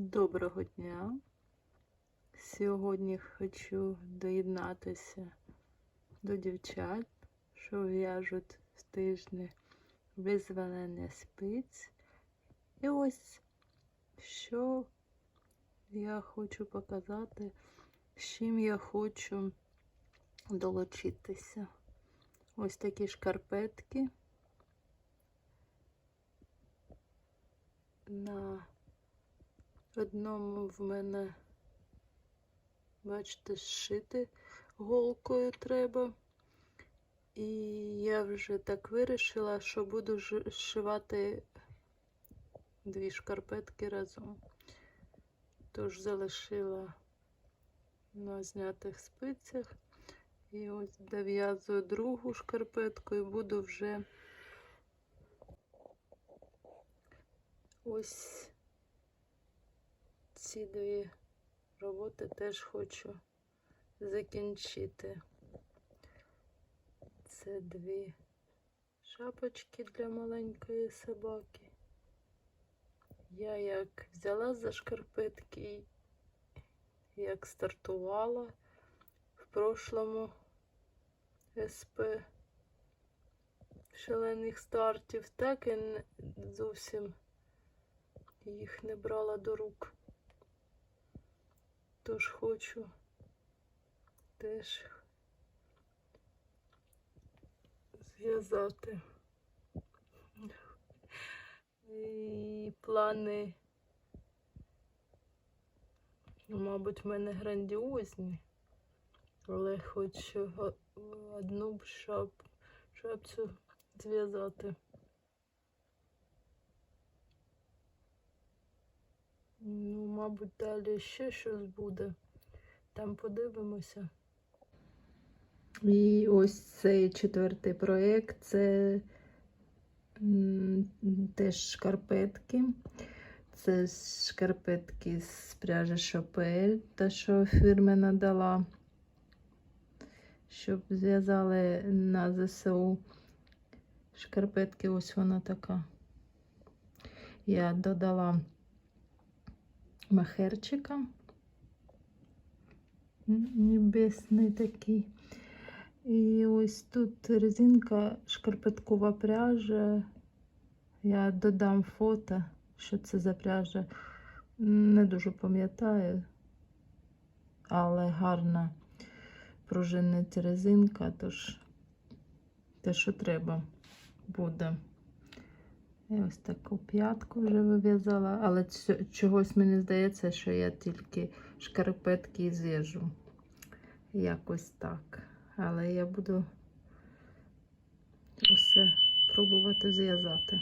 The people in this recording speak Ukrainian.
Доброго дня. Сьогодні хочу доєднатися до дівчат, що в'яжуть з тижні визволення спиць. І ось що я хочу показати, з чим я хочу долучитися. Ось такі шкарпетки на одному в мене, бачите, зшити голкою треба. І я вже так вирішила, що буду зшивати дві шкарпетки разом. Тож залишила на знятих спицях. І ось дов'язую другу шкарпетку і буду вже ось ці дві роботи теж хочу закінчити. Це дві шапочки для маленької собаки. Я як взяла за шкарпетки, як стартувала в прошлому СП шалених стартів, так і не- зовсім їх не брала до рук. Тож хочу теж зв'язати. І плани, мабуть, в мене грандіозні, але хочу одну шап, шапцю зв'язати. Мабуть, далі ще щось буде. Там подивимося. І ось цей четвертий проєкт це теж шкарпетки. Це шкарпетки з пряжі Шопель, та що фірма надала, щоб зв'язали на ЗСУ. Шкарпетки, ось вона така. Я додала махерчика. Небесний такий. І ось тут резинка, шкарпеткова пряжа. Я додам фото, що це за пряжа. Не дуже пам'ятаю, але гарна пружинниця резинка, тож те, що треба, буде. Я ось таку п'ятку вже вив'язала, але чогось мені здається, що я тільки шкарпетки з'їжджу. Якось так. Але я буду все пробувати зв'язати.